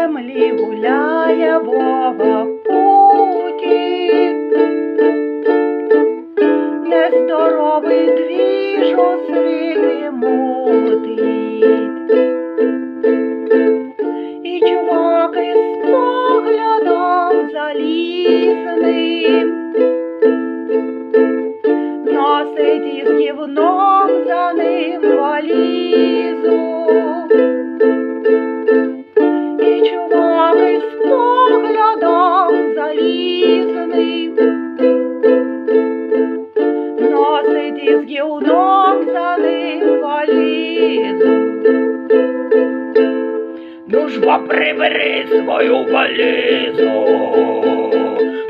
землі гуляє Бога в путі, нездоровий двіж освіти мутить. І чувак із поглядом залізним. Ну прибери свою валізу,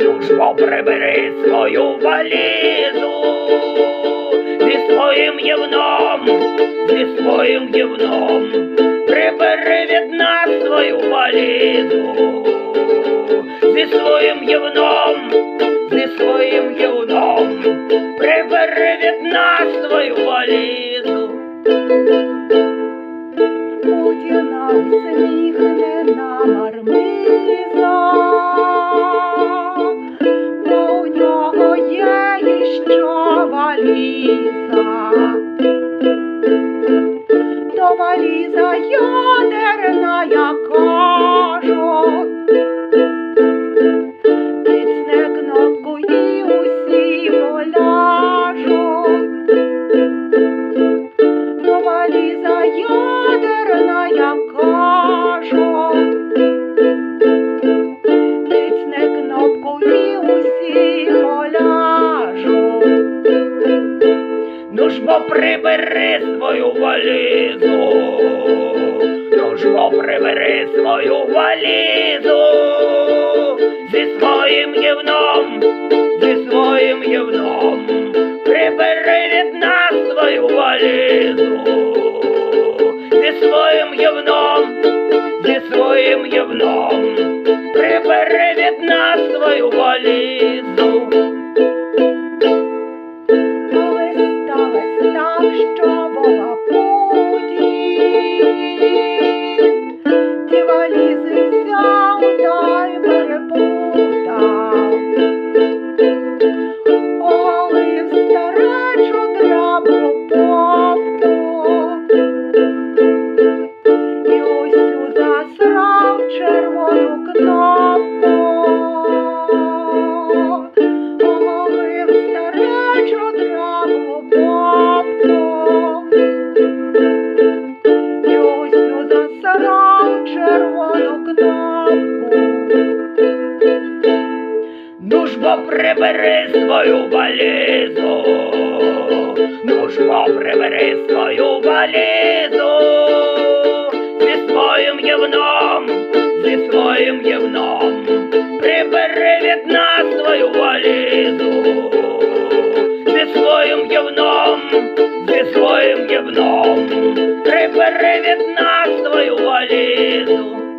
ну прибери свою валізу, зі своїм євном, зі своїм євном, прибери від нас свою валізу, зі своїм євном, зі своїм євном, прибери від нас свою валізу. Путіна усміхнена мармиза, бо у нього є іще валіза. То валіза ядерна, Ну ж бо прибери свою валізу, ну ж бо прибери свою валізу, зі своїм євном, зі своїм євном, прибери від нас свою валізу, зі своїм євном, зі своїм євном, прибери від нас свою валізу. Кнопку. Ну ж бо прибери свою валізу, ну ж бо прибери свою валізу, зі своїм євном, зі своїм євном, прибери від нас свою валізу, зі своїм євном, зі своїм євном, прибери від нас свою валізу.